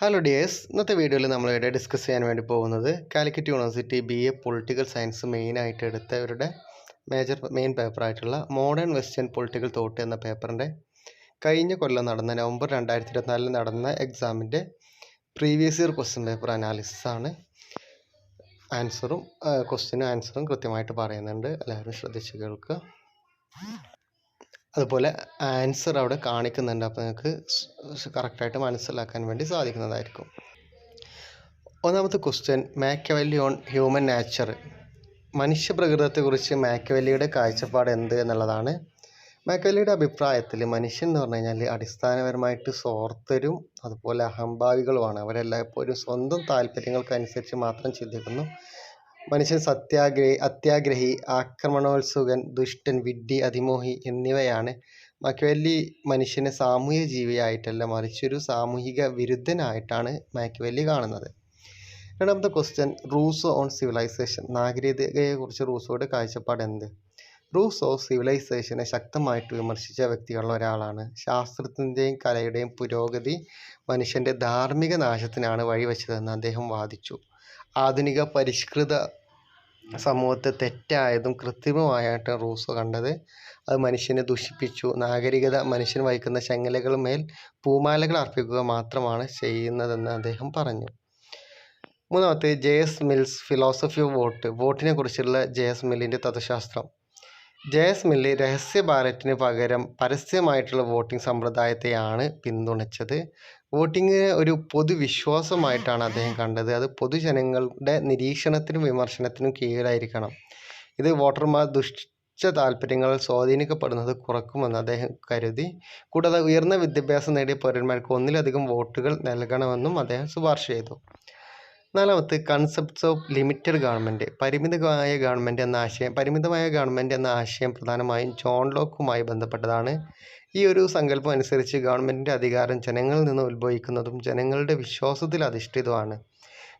Hello dears ഇന്നത്തെ വീഡിയോയിൽ നമ്മളിവിടെ ഡിസ്കസ് ചെയ്യാൻ വേണ്ടി പോകുന്നത് Calicut university B A political science മെയിനായിട്ട് എടുത്തവരുടെ മേജർ മെയിൻ പേപ്പറായിട്ടുള്ള മോഡേൺ വെസ്റ്റേൺ പൊളിറ്റിക്കൽ തോട്ട് എന്ന പേപ്പറിന്റെ കഴിഞ്ഞ കൊല്ലം നടന്ന നവംബർ രണ്ടായിരത്തി ഇരുപത്തിനാലിൽ നടന്ന എക്സാമിന്റെ previous year question paper analysis ആണ് ആൻസറും ക്വസ്റ്റ്യനും ആൻസറും കൃത്യമായിട്ട് പറയുന്നുണ്ട്. എല്ലാവരും ശ്രദ്ധിച്ച് കേൾക്കുക. അതുപോലെ ആൻസർ അവിടെ കാണിക്കുന്നുണ്ട്. അപ്പോൾ നിങ്ങൾക്ക് കറക്റ്റായിട്ട് മനസ്സിലാക്കാൻ വേണ്ടി സാധിക്കുന്നതായിരിക്കും. ഒന്നാമത്തെ question Machiavelli on human nature മനുഷ്യപ്രകൃതത്തെക്കുറിച്ച് മാക്കവല്ലിയുടെ കാഴ്ചപ്പാട് എന്ത് എന്നുള്ളതാണ്. മാക്കവല്ലിയുടെ അഭിപ്രായത്തിൽ മനുഷ്യൻ എന്ന് പറഞ്ഞു കഴിഞ്ഞാൽ അടിസ്ഥാനപരമായിട്ട് സ്വാർത്ഥരും അതുപോലെ അഹംഭാവികളുമാണ്. അവരെല്ലായ്പ്പോഴും സ്വന്തം താല്പര്യങ്ങൾക്കനുസരിച്ച് മാത്രം ചിന്തിക്കുന്നു. മനുഷ്യൻ സത്യാഗ്രഹി അത്യാഗ്രഹി ആക്രമണോത്സുകൻ ദുഷ്ടൻ വിഡ്ഢി അതിമോഹി എന്നിവയാണ്. മാക്വെല്ലി മനുഷ്യനെ സാമൂഹ്യ ജീവിയായിട്ടല്ല മറിച്ചൊരു സാമൂഹിക വിരുദ്ധനായിട്ടാണ് മാക്വെല്ലി കാണുന്നത്. രണ്ടാമത്തെ ക്വസ്റ്റ്യൻ റൂസോ ഓൺ സിവിലൈസേഷൻ. നാഗരികതയെക്കുറിച്ച് റൂസോയുടെ കാഴ്ചപ്പാട് എന്ത്? റൂസോ സിവിലൈസേഷനെ ശക്തമായിട്ട് വിമർശിച്ച വ്യക്തികളിൽ ഒരാളാണ്. ശാസ്ത്രത്തിന്റെയും കലയുടെയും പുരോഗതി മനുഷ്യന്റെ ധാർമ്മിക നാശത്തിനാണ് വഴിവെച്ചതെന്ന് അദ്ദേഹം വാദിച്ചു. ആധുനിക പരിഷ്കൃത സമൂഹത്തെ തെറ്റായതും കൃത്രിമമായിട്ട് റൂസോ കണ്ടത് അത് മനുഷ്യനെ ദുഷിപ്പിച്ചു. നാഗരികത മനുഷ്യൻ വഹിക്കുന്ന ശങ്ങലകൾ മേൽ പൂമാലകൾ അർപ്പിക്കുക മാത്രമാണ് ചെയ്യുന്നതെന്ന് അദ്ദേഹം പറഞ്ഞു. മൂന്നാമത്തെ J S mills philosophy of vote വോട്ടിനെ കുറിച്ചുള്ള ജെ എസ് മില്ലിന്റെ തത്വശാസ്ത്രം. ജെ എസ് രഹസ്യ ബാലറ്റിന് പകരം പരസ്യമായിട്ടുള്ള വോട്ടിംഗ് സമ്പ്രദായത്തെയാണ് പിന്തുണച്ചത്. വോട്ടിങ്ങിനെ ഒരു പൊതുവിശ്വാസമായിട്ടാണ് അദ്ദേഹം കണ്ടത്. അത് പൊതുജനങ്ങളുടെ നിരീക്ഷണത്തിനും വിമർശനത്തിനും കീഴിലായിരിക്കണം. ഇത് വോട്ടർമാർ ദുഷ്ട താല്പര്യങ്ങൾ സ്വാധീനിക്കപ്പെടുന്നത് കുറക്കുമെന്ന് അദ്ദേഹം കരുതി. കൂടാതെ ഉയർന്ന വിദ്യാഭ്യാസം നേടിയ പൗരന്മാർക്ക് ഒന്നിലധികം വോട്ടുകൾ നൽകണമെന്നും അദ്ദേഹം ശുപാർശ ചെയ്തു. നാലാമത്തെ കൺസെപ്റ്റ്സ് ഓഫ് ലിമിറ്റഡ് ഗവൺമെന്റ് പരിമിതമായ ഗവൺമെന്റ് എന്ന ആശയം പരിമിതമായ ഗവൺമെന്റ് എന്ന ആശയം പ്രധാനമായും ജോൺ ലോക്കുമായി ബന്ധപ്പെട്ടതാണ്. ഈ ഒരു സങ്കല്പം അനുസരിച്ച് ഗവൺമെന്റിന്റെ അധികാരം ജനങ്ങളിൽ നിന്ന് ഉത്ഭവിക്കുന്നതും ജനങ്ങളുടെ വിശ്വാസത്തിൽ അധിഷ്ഠിതമാണ്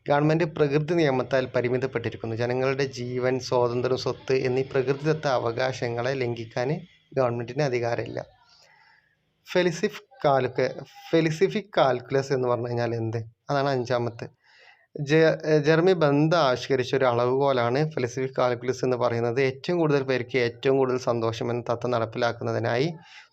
ഗവൺമെന്റ് പ്രകൃതി നിയമത്താൽ പരിമിതപ്പെട്ടിരിക്കുന്നു. ജനങ്ങളുടെ ജീവൻ സ്വാതന്ത്ര്യം സ്വത്ത് എന്നീ പ്രകൃതിദത്ത അവകാശങ്ങളെ ലംഘിക്കാൻ ഗവൺമെന്റിന് അധികാരമില്ല. ഫെലിസിഫ് കാൽക്ക് ഫെലിസിഫിക് കാൽക്കുലസ് എന്ന് പറഞ്ഞു കഴിഞ്ഞാൽ എന്ത്? അതാണ് അഞ്ചാമത്തെ. ജെർമി ബന്ധം ആവിഷ്കരിച്ച ഒരു അളവുകോലാണ് ഫിലിസിഫിക് കാൽക്കുലസ് എന്ന് പറയുന്നത്. ഏറ്റവും കൂടുതൽ പേർക്ക് ഏറ്റവും കൂടുതൽ സന്തോഷം എന്ന തത്വം നടപ്പിലാക്കുന്നതിനായി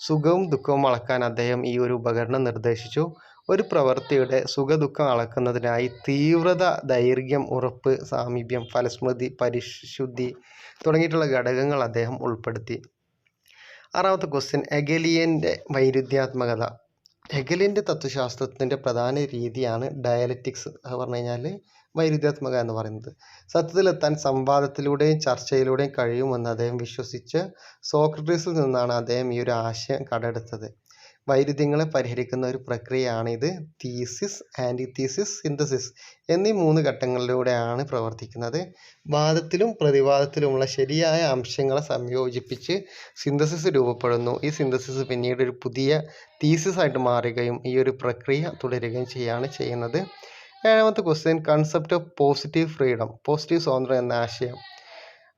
സുഖവും ദുഃഖവും അളക്കാൻ അദ്ദേഹം ഈ ഒരു ഉപകരണം നിർദ്ദേശിച്ചു. ഒരു പ്രവൃത്തിയുടെ സുഖദുഃഖം അളക്കുന്നതിനായി തീവ്രത ദൈർഘ്യം ഉറപ്പ് സാമീപ്യം ഫലസ്മൃതി പരിശുദ്ധി തുടങ്ങിയിട്ടുള്ള ഘടകങ്ങൾ അദ്ദേഹം ഉൾപ്പെടുത്തി. ആറാമത്തെ ക്വസ്റ്റ്യൻ എഗലിയന്റെ വൈരുദ്ധ്യാത്മകത. ഹെഗലിന്റെ തത്വശാസ്ത്രത്തിന്റെ പ്രധാന രീതിയാണ് ഡയലറ്റിക്സ് അത് പറഞ്ഞു കഴിഞ്ഞാൽ വൈരുദ്ധ്യാത്മക എന്ന് പറയുന്നത്. സത്യത്തിലെത്താൻ സംവാദത്തിലൂടെയും ചർച്ചയിലൂടെയും കഴിയുമെന്ന് അദ്ദേഹം വിശ്വസിച്ച് സോക്രട്ടീസിൽ നിന്നാണ് അദ്ദേഹം ഈ ഒരു ആശയം കടമെടുത്തത്. വൈരുദ്ധ്യങ്ങളെ പരിഹരിക്കുന്ന ഒരു പ്രക്രിയയാണ് ഇത് തീസിസ് ആന്റിതീസിസ് സിന്തസിസ് എന്നീ മൂന്ന് ഘട്ടങ്ങളിലൂടെയാണ് പ്രവർത്തിക്കുന്നത്. വാദത്തിലും പ്രതിവാദത്തിലുമുള്ള ശരിയായ അംശങ്ങളെ സംയോജിപ്പിച്ച് സിന്തസിസ് രൂപപ്പെടുന്നു. ഈ സിന്തസിസ് പിന്നീട് ഒരു പുതിയ തീസിസ് ആയിട്ട് മാറുകയും ഈ ഒരു പ്രക്രിയ തുടരുകയും ചെയ്യുകയാണ് ചെയ്യുന്നത്. ഏഴാമത്തെ question concept of positive freedom positive സ്വാതന്ത്ര്യം എന്ന ആശയം.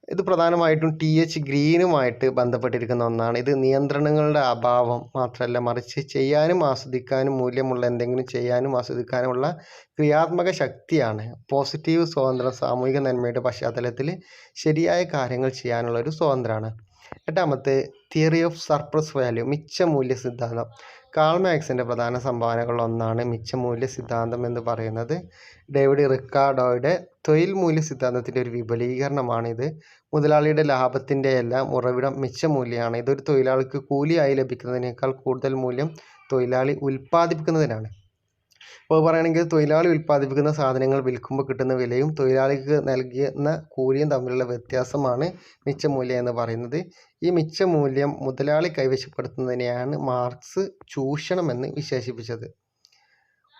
ഇത് പ്രധാനമായിട്ടും ടി എച്ച് ഗ്രീനുമായിട്ട് ബന്ധപ്പെട്ടിരിക്കുന്ന ഒന്നാണ്. ഇത് നിയന്ത്രണങ്ങളുടെ അഭാവം മാത്രമല്ല മറിച്ച് ചെയ്യാനും ആസ്വദിക്കാനും മൂല്യമുള്ള എന്തെങ്കിലും ചെയ്യാനും ആസ്വദിക്കാനുമുള്ള ക്രിയാത്മക ശക്തിയാണ് പോസിറ്റീവ് സ്വാതന്ത്ര്യം സാമൂഹിക നന്മയുടെ പശ്ചാത്തലത്തിൽ ശരിയായ കാര്യങ്ങൾ ചെയ്യാനുള്ള ഒരു സ്വാതന്ത്ര്യമാണ് എട്ടാമത്തെ തിയറി ഓഫ് സർപ്ലസ് വാല്യൂ മിച്ചമൂല്യ സിദ്ധാന്തം. കാൾ മാക്സിന്റെ പ്രധാന സംഭാവനകളിൽ ഒന്നാണ് മിച്ചമൂല്യ സിദ്ധാന്തം എന്ന് പറയുന്നത്. ഡേവിഡ് റിക്കാർഡോയുടെ തൊഴിൽ മൂല്യ സിദ്ധാന്തത്തിന്റെ ഒരു വിപുലീകരണമാണിത്. മുതലാളിയുടെ ലാഭത്തിന്റെ എല്ലാം ഉറവിടം മിച്ചമൂല്യമാണ് ഇതൊരു തൊഴിലാളിക്ക് കൂലിയായി ലഭിക്കുന്നതിനേക്കാൾ കൂടുതൽ മൂല്യം തൊഴിലാളി ഉൽപ്പാദിപ്പിക്കുന്നതിനാണ്. അപ്പോൾ പറയുകയാണെങ്കിൽ തൊഴിലാളി ഉൽപ്പാദിപ്പിക്കുന്ന സാധനങ്ങൾ വിൽക്കുമ്പോൾ കിട്ടുന്ന വിലയും തൊഴിലാളിക്ക് നൽകുന്ന കൂലിയും തമ്മിലുള്ള വ്യത്യാസമാണ് മിച്ചമൂല്യം എന്ന് പറയുന്നത്. ഈ മിച്ചമൂല്യം മുതലാളി കൈവശപ്പെടുത്തുന്നതിനെയാണ് മാർക്സ് ചൂഷണം എന്ന് വിശേഷിപ്പിച്ചത്.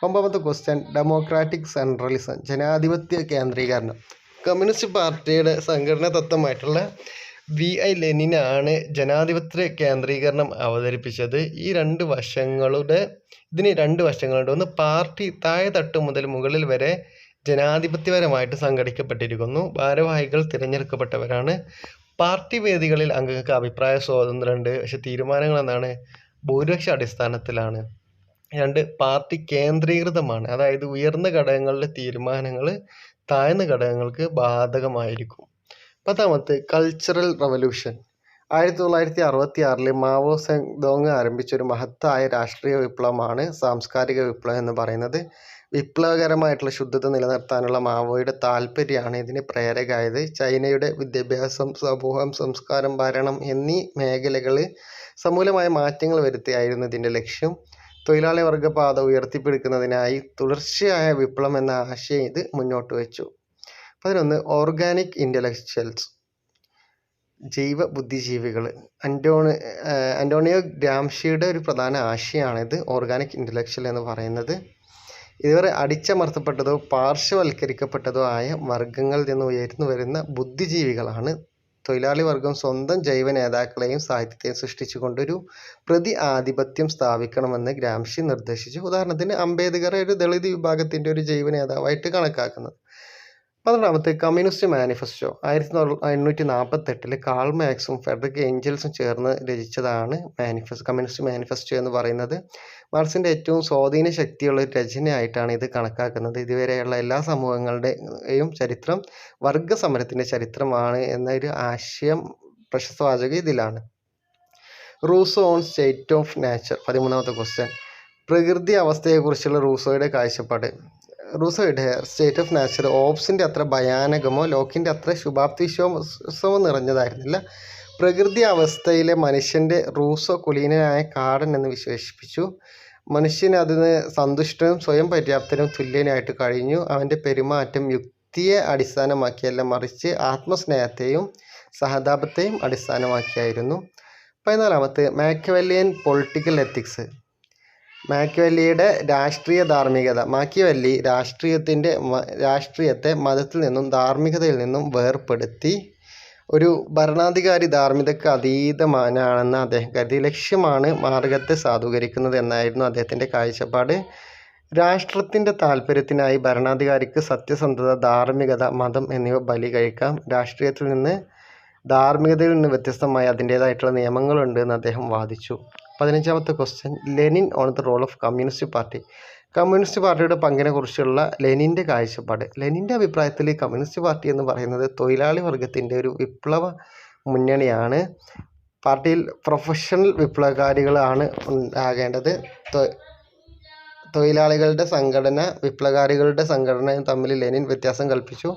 ഒമ്പതാമത്തെ ക്വസ്റ്റ്യൻ ഡെമോക്രാറ്റിക് സെൻട്രലിസം ജനാധിപത്യ കേന്ദ്രീകരണം. കമ്മ്യൂണിസ്റ്റ് പാർട്ടിയുടെ സംഘടനാ തത്വമായിട്ടുള്ള വി ഐ ലെനിനാണ് ജനാധിപത്യ കേന്ദ്രീകരണം അവതരിപ്പിച്ചത്. ഈ രണ്ട് വശങ്ങളുടെ ഇതിന് രണ്ട് വശങ്ങളുണ്ട്. ഒന്ന് പാർട്ടി താഴെത്തട്ട് മുതൽ മുകളിൽ വരെ ജനാധിപത്യപരമായിട്ട് സംഘടിക്കപ്പെട്ടിരിക്കുന്നു. ഭാരവാഹികൾ തിരഞ്ഞെടുക്കപ്പെട്ടവരാണ്. പാർട്ടി വേദികളിൽ അംഗങ്ങൾക്ക് അഭിപ്രായ സ്വാതന്ത്ര്യമുണ്ട്. പക്ഷെ തീരുമാനങ്ങൾ എന്താണ് ഭൂരിപക്ഷ അടിസ്ഥാനത്തിലാണ് രണ്ട് പാർട്ടി കേന്ദ്രീകൃതമാണ്. അതായത് ഉയർന്ന ഘടകങ്ങളിലെ തീരുമാനങ്ങൾ താഴ്ന്ന ഘടകങ്ങൾക്ക് ബാധകമായിരിക്കും. പത്താമത്തെ കൾച്ചറൽ റവല്യൂഷൻ ആയിരത്തി തൊള്ളായിരത്തി അറുപത്തി ആറിലെ മാവോ സെഡോങ് ആരംഭിച്ച ഒരു മഹത്തായ രാഷ്ട്രീയ വിപ്ലവമാണ് സാംസ്കാരിക വിപ്ലവം എന്ന് പറയുന്നത്. വിപ്ലവകരമായിട്ടുള്ള ശുദ്ധത നിലനിർത്താനുള്ള മാവോയുടെ താല്പര്യമാണ് ഇതിന് പ്രേരകമായത് ചൈനയുടെ വിദ്യാഭ്യാസം സമൂഹം സംസ്കാരം ഭരണം എന്നീ മേഖലകളിൽ സമൂലമായ മാറ്റങ്ങൾ വരുത്തിയായിരുന്നു ഇതിന്റെ ലക്ഷ്യം. തൊഴിലാളി വർഗ ഉയർത്തിപ്പിടിക്കുന്നതിനായി തുടർച്ചയായ വിപ്ലവം എന്ന ആശയം ഇത് മുന്നോട്ട് വെച്ചു പതിനൊന്ന് ഓർഗാനിക് ഇന്റലക്ച്വൽസ് ജൈവ ബുദ്ധിജീവികൾ. അന്റോണി അന്റോണിയോ ഗ്രാംഷിയുടെ ഒരു പ്രധാന ആശയമാണിത് ഓർഗാനിക് ഇന്റലക്ച്വൽ എന്ന് പറയുന്നത്. ഇതുവരെ അടിച്ചമർത്തപ്പെട്ടതോ പാർശ്വവൽക്കരിക്കപ്പെട്ടതോ ആയ വർഗങ്ങളിൽ നിന്ന് ഉയർന്നു വരുന്ന ബുദ്ധിജീവികളാണ്. തൊഴിലാളി വർഗം സ്വന്തം ജൈവ നേതാക്കളെയും സാഹിത്യത്തെയും സൃഷ്ടിച്ചുകൊണ്ടൊരു പ്രതി ആധിപത്യം സ്ഥാപിക്കണമെന്ന് ഗ്രാംഷി നിർദ്ദേശിച്ചു. ഉദാഹരണത്തിന് അംബേദ്കറെ ഒരു ദളിത് വിഭാഗത്തിന്റെ ഒരു ജൈവ നേതാവായിട്ട് കണക്കാക്കുന്നത്. പന്ത്രണ്ടാമത്തെ കമ്മ്യൂണിസ്റ്റ് മാനിഫെസ്റ്റോ ആയിരത്തി എണ്ണൂറ്റി നാൽപ്പത്തെട്ടിൽ കാൾ മാക്സും ഫെഡറിക് ഏഞ്ചൽസും ചേർന്ന് രചിച്ചതാണ് മാനിഫെസ്റ്റ് കമ്മ്യൂണിസ്റ്റ് മാനിഫെസ്റ്റോ എന്ന് പറയുന്നത്. മാർക്സിന്റെ ഏറ്റവും സ്വാധീന ശക്തിയുള്ള ഒരു രചനയായിട്ടാണ് ഇത് കണക്കാക്കുന്നത്. ഇതുവരെയുള്ള എല്ലാ സമൂഹങ്ങളുടെയും ചരിത്രം വർഗ സമരത്തിന്റെ ചരിത്രമാണ് എന്നൊരു ആശയം പ്രശസ്തവാചകം ഇതിലാണ്. Rousseau on state of nature പതിമൂന്നാമത്തെ ക്വസ്റ്റ്യൻ. പ്രകൃതി അവസ്ഥയെക്കുറിച്ചുള്ള റൂസോയുടെ കാഴ്ചപ്പാട്. റൂസോയുടെ സ്റ്റേറ്റ് ഓഫ് നാച്ചർ ഓപ്സിന്റെ അത്ര ഭയാനകമോ ലോക്കിന്റെ അത്ര ശുഭാപ്തി വിശ്വാസമോ നിറഞ്ഞതായിരുന്നില്ല. പ്രകൃതി അവസ്ഥയിലെ മനുഷ്യന്റെ റൂസോ കുലീനനായ കാടൻ എന്ന് വിശേഷിപ്പിച്ചു. മനുഷ്യൻ അതിന് സന്തുഷ്ടനും സ്വയം പര്യാപ്തനും തുല്യനായിട്ട് കഴിഞ്ഞു. അവന്റെ പെരുമാറ്റം യുക്തിയെ അടിസ്ഥാനമാക്കിയല്ല മറിച്ച് ആത്മസ്നേഹത്തെയും സഹതാപത്തെയും അടിസ്ഥാനമാക്കിയായിരുന്നു. പതിനാലാമത്തെ മാക്വല്ലിയൻ പൊളിറ്റിക്കൽ എത്തിക്സ്. മാക്കിവെല്ലിയുടെ രാഷ്ട്രീയ ധാർമ്മികത. മാക്കിവെല്ലി രാഷ്ട്രീയത്തിന്റെ രാഷ്ട്രീയത്തെ മതത്തിൽ നിന്നും ധാർമ്മികതയിൽ നിന്നും വേർപ്പെടുത്തി ഒരു ഭരണാധികാരി ധാർമ്മികതയ്ക്ക് അതീതമാനാണെന്ന് അദ്ദേഹം കരുതി. ലക്ഷ്യമാണ് മാർഗത്തെ സാധൂകരിക്കുന്നത് എന്നായിരുന്നു അദ്ദേഹത്തിന്റെ കാഴ്ചപ്പാട്. രാഷ്ട്രത്തിന്റെ താല്പര്യത്തിനായി ഭരണാധികാരിക്ക് സത്യസന്ധത ധാർമ്മികത മതം എന്നിവ ബലി കഴിക്കാം. രാഷ്ട്രീയത്തിൽ നിന്ന് ധാർമ്മികതയിൽ നിന്ന് വ്യത്യസ്തമായി അതിന്റേതായിട്ടുള്ള നിയമങ്ങളുണ്ട് എന്ന് അദ്ദേഹം വാദിച്ചു. പതിനഞ്ചാമത്തെ question Lenin on the role of communist party communist പാർട്ടിയുടെ പങ്കിനെ കുറിച്ചുള്ള ലെനിന്റെ കാഴ്ചപ്പാട്. ലെനിന്റെ അഭിപ്രായത്തിൽ കമ്മ്യൂണിസ്റ്റ് പാർട്ടി എന്ന് പറയുന്നത് തൊഴിലാളി വർഗത്തിന്റെ ഒരു വിപ്ലവ മുന്നണിയാണ്. പാർട്ടിയിൽ പ്രൊഫഷണൽ വിപ്ലവകാരികളാണ് ഉണ്ടാകേണ്ടത്. തൊഴിലാളികളുടെ സംഘടന വിപ്ലവകാരികളുടെ സംഘടനയും തമ്മിൽ ലെനിൻ വ്യത്യാസം കൽപ്പിച്ചു.